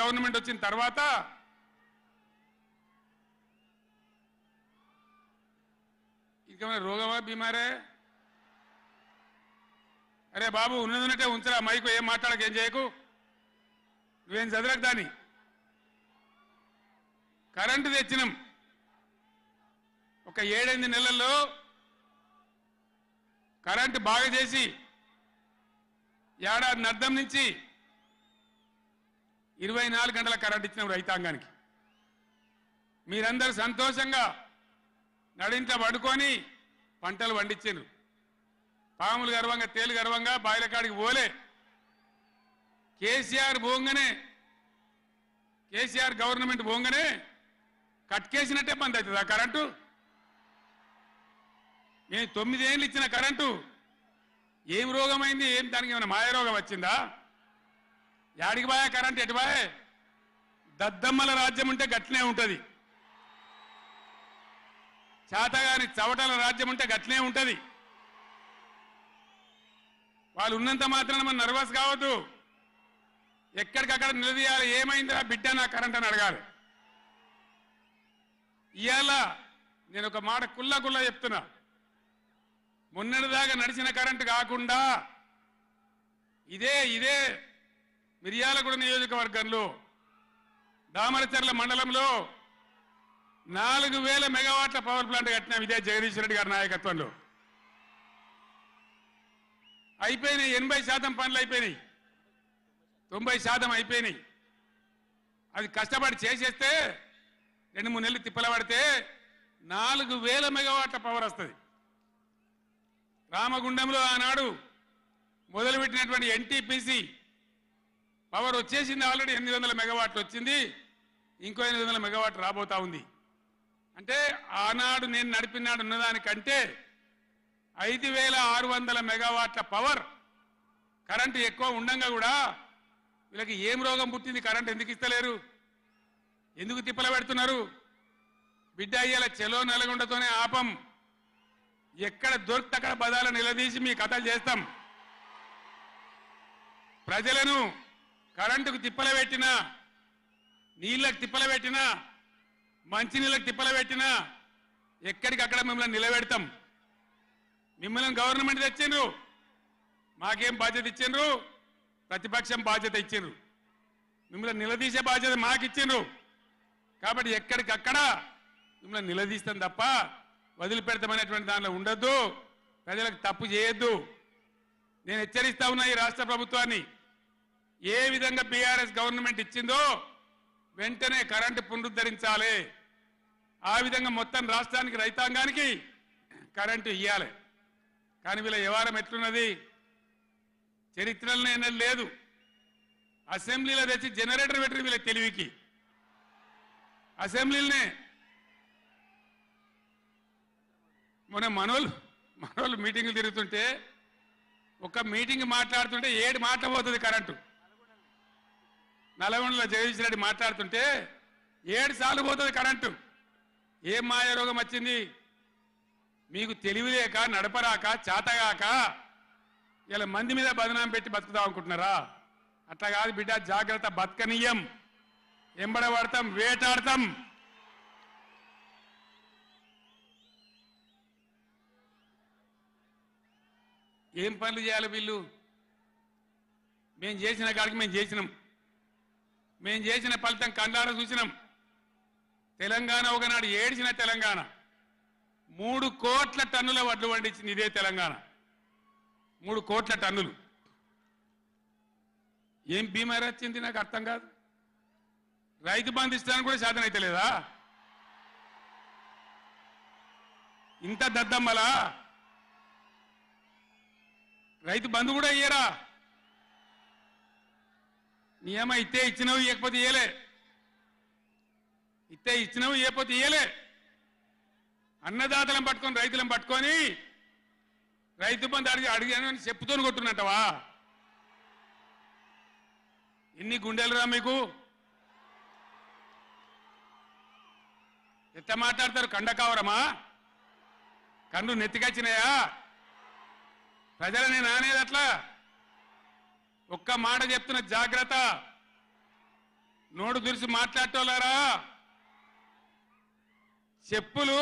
Government వచ్చిన తర్వాత ఇంకేమైనా రోగమా బీమారే అరే బాబు ఉన్నదన్నట్టే ఉంచరా మైకు ఏం మాట్లాడక ఏం చేయకు? నువ్వేం చదరకు దాన్ని? కరెంటు తెచ్చినాం. ఒక ఏడెనిమిది నెలల్లో కరెంటు బాగా చేసి ఏడాది అర్థం నుంచి ఇరవై నాలుగు గంటల కరెంట్ ఇచ్చిన రైతాంగానికి. మీరందరూ సంతోషంగా నడింత పడుకొని పంటలు పండించారు పాములు గర్వంగా తేలు గర్వంగా బాయిలకాడికి పోలే. కేసీఆర్ పోంగనే కేసీఆర్ గవర్నమెంట్ పోంగనే కట్కేసినట్టే బంద్ అవుతుంది. ఆ కరెంటు నేను తొమ్మిదేళ్ళు ఇచ్చిన కరెంటు ఏం రోగమైంది? ఏం దానికి ఏమైనా మాయ రోగం వచ్చిందా? యాడికి బాయా కరెంట్ ఎటు బాయే దద్దమ్మల రాజ్యం ఉంటే గట్లనే ఉంటుంది. చాతగాని చవటల రాజ్యం ఉంటే గట్లనే ఉంటుంది. వాళ్ళు ఉన్నంత మాత్రాన మనం నర్వస్ కావద్దు. ఎక్కడికక్కడ నిలదీయాలి. ఏమైందిరా బిడ్డ నా కరెంట్ అని అడగాలి. ఇవాళ నేను ఒక మాట కుల్లా కుల్లా చెప్తున్నా. మొన్నటిదాకా నడిచిన కరెంటు కాకుండా ఇదే ఇదే మిర్యాలగూడ నియోజకవర్గంలో దామరచర్ల మండలంలో నాలుగు వేల మెగావాట్ల పవర్ ప్లాంట్ కట్టినాం ఇదే జగదీష్ రెడ్డి గారి నాయకత్వంలో. అయిపోయినాయి ఎనభై శాతం పనులు అయిపోయినాయి. తొంభై శాతం అయిపోయినాయి. అది కష్టపడి చేసేస్తే రెండు మూడు నెలలు తిప్పల పడితే నాలుగు వేల మెగావాట్ల పవర్ వస్తుంది. రామగుండంలో ఆనాడు మొదలుపెట్టినటువంటి ఎన్టీపీసీ పవర్ వచ్చేసింది ఆల్రెడీ ఎనిమిది వందల మెగావాట్లు వచ్చింది. ఇంకో ఎనిమిది వందల మెగావాట్ రాబోతా ఉంది. అంటే ఆనాడు నేను నడిపినాడు ఉన్నదానికంటే ఐదు వేల ఆరు వందల మెగావాట్ల పవర్ కరెంటు ఎక్కువ ఉండంగా కూడా వీళ్ళకి ఏం రోగం పుట్టింది కరెంట్ ఎందుకు ఇస్తలేరు? ఎందుకు తిప్పల పెడుతున్నారు బిడ్డ అయ్యేలా చెలో నల్గొండతోనే ఆపం. ఎక్కడ దొరికితే అక్కడ బదాలు నిలదీసి మీ కథలు చేస్తాం. ప్రజలను కరెంటుకు తిప్పల పెట్టినా నీళ్ళకు తిప్పల పెట్టినా మంచినీళ్ళకి తిప్పల పెట్టినా ఎక్కడికక్కడ మిమ్మల్ని నిలబెడతాం. మిమ్మల్ని గవర్నమెంట్ తెచ్చిండ్రు మాకేం బాధ్యత ఇచ్చిండ్రు ప్రతిపక్షం బాధ్యత ఇచ్చిండ్రు. మిమ్మల్ని నిలదీసే బాధ్యత మాకు ఇచ్చిండ్రు కాబట్టి ఎక్కడికక్కడ మిమ్మల్ని నిలదీస్తాం తప్ప వదిలిపెడతామనేటువంటి దానిలో ఉండొద్దు ప్రజలకు తప్పు చేయొద్దు. నేను హెచ్చరిస్తా ఉన్నా ఈ రాష్ట్ర ప్రభుత్వాన్ని. ఏ విధంగా బీఆర్ఎస్ గవర్నమెంట్ ఇచ్చిందో వెంటనే కరెంటు పునరుద్ధరించాలి. ఆ విధంగా మొత్తం రాష్ట్రానికి రైతాంగానికి కరెంటు ఇవ్వాలి కానీ వీళ్ళ వ్యవహారం ఎట్లున్నది? చరిత్రలో లేదు. అసెంబ్లీలో తెచ్చి జనరేటర్ పెట్టరు వీళ్ళ తెలివికి. అసెంబ్లీలనే. మొన్న మనోళ్ళు మనోళ్ళు మీటింగ్లు తిరుగుతుంటే ఒక మీటింగ్ మాట్లాడుతుంటే ఏడు మాటలు పోతుంది కరెంటు. నల్గొండలో జగదీష్ రెడ్డి మాట్లాడుతుంటే ఏడు సార్లు పోతుంది కరెంటు. ఏం మాయ రోగం వచ్చింది? మీకు తెలివిలేక నడపరాక చేతగాక ఇలా మంది మీద బదనాం పెట్టి బతుకుదాం అనుకుంటున్నారా? అట్లా కాదు బిడ్డ జాగ్రత్త బతకనీయం. ఎంబడబడతాం వేటాడతాం. ఏం పనులు చేయాలి వీళ్ళు? మేము చేసిన కాడికి మేము చేసినాం. మేము చేసిన ఫలితం కండార చూసినాం. తెలంగాణ ఒకనాడు ఏడిచిన తెలంగాణ. మూడు కోట్ల టన్నుల వడ్లు పండించింది ఇదే తెలంగాణ. మూడు కోట్ల టన్నులు. ఏం బీమారి వచ్చింది నాకు అర్థం కాదు. రైతు బంధిస్తానికి కూడా సాధన అయితే లేదా ఇంత దద్దమ్మలా? రైతు బంధు కూడా ఇయ్యరా? నియమ ఇత్తే ఇచ్చినవి ఇవ్వకపోతే ఇయ్యలే. ఇత్తే ఇచ్చినవి ఇవ్వకపోతే ఇయ్యలే. అన్నదాతలను పట్టుకొని రైతులను పట్టుకొని రైతు బంధు అడిగి అడిగాను చెప్పుతోని కొట్టున్నట్టవా? ఎన్ని గుండెలురా మీకు? ఎంత మాట్లాడతారు? కండకావరమా కన్ను నెత్తికొచ్చినాయా ప్రజలని నానేది అట్లా? ఒక్క మాట చెప్తున్న జాగ్రత్త. నోడు దురిసి మాట్లాడటోలారా చెప్పులు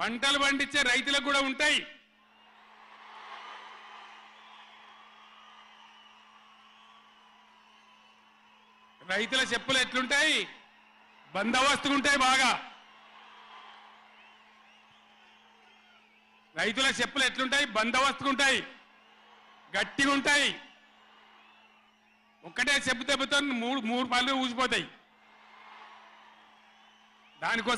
పంటలు పండించే రైతులకు కూడా ఉంటాయి. రైతుల చెప్పులు ఎట్లుంటాయి? బందోబస్తుగా ఉంటాయి బాగా. రైతుల చెప్పులు ఎట్లుంటాయి? బందోబస్తుగా ఉంటాయి. గట్టిగా ఉంటాయి ఒక్కటే చెప్పు దెబ్బతో మూడు మూడు పళ్ళు ఊసిపోతాయి. దానికోసం